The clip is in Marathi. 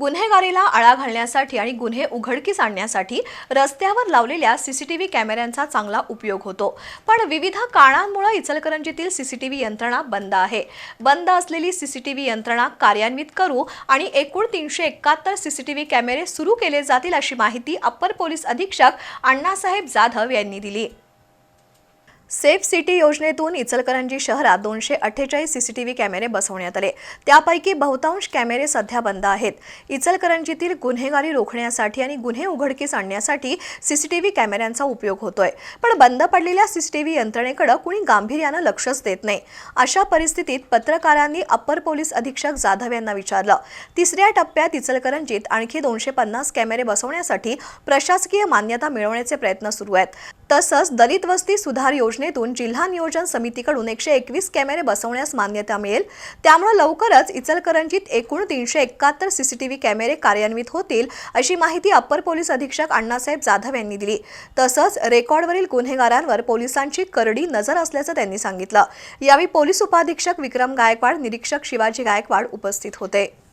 गुन्हेगारीला आळा घालण्यासाठी आणि गुन्हे उघडकीस आणण्यासाठी रस्त्यावर लावलेल्या सीसीटीव्ही कॅमेऱ्यांचा चांगला उपयोग होतो. पण विविध कारणांमुळे इचलकरंजीतील सीसीटीव्ही यंत्रणा बंद आहे. बंद असलेली सीसीटीव्ही यंत्रणा कार्यान्वित करू आणि एकूण तीनशे एकाहत्तर सीसीटीव्ही कॅमेरे सुरू केले जातील अशी माहिती अप्पर पोलीस अधीक्षक अण्णासाहेब जाधव यांनी दिली. सेफ सिटी योजनेतून इचलकरंजी शहरात दोनशे अठ्ठेचाळीस सीसीटीव्ही कॅमेरे बसवण्यात आले. त्यापैकी बहुतांश कॅमेरे सध्या बंद आहेत. इचलकरंजीतील गुन्हेगारी रोखण्यासाठी आणि गुन्हे उघडकीस आणण्यासाठी सीसीटीव्ही कॅमेऱ्यांचा उपयोग होतोय. पण बंद पडलेल्या सीसीटीव्ही यंत्रणेकडे कुणी गांभीर्यानं लक्षच देत नाही. अशा परिस्थितीत पत्रकारांनी अप्पर पोलीस अधीक्षक जाधव यांना विचारलं. तिसऱ्या टप्प्यात इचलकरंजीत आणखी दोनशे पन्नास कॅमेरे बसवण्यासाठी प्रशासकीय मान्यता मिळवण्याचे प्रयत्न सुरू आहेत. तसंच दलित वस्ती सुधार योजना योजनेतून जिल्हा नियोजन समितीकडून एकशे एकवीस कॅमेरे बसवण्यास मान्यता मिळेल. त्यामुळे लवकरच इचलकरंजीत एकूण तीनशे एकाहत्तर सीसीटीव्ही कॅमेरे कार्यान्वित होतील अशी माहिती अप्पर पोलीस अधीक्षक अण्णासाहेब जाधव यांनी दिली. तसंच रेकॉर्डवरील गुन्हेगारांवर पोलिसांची करडी नजर असल्याचं त्यांनी सांगितलं. यावेळी पोलीस उपाधीक्षक विक्रम गायकवाड निरीक्षक शिवाजी गायकवाड उपस्थित होते.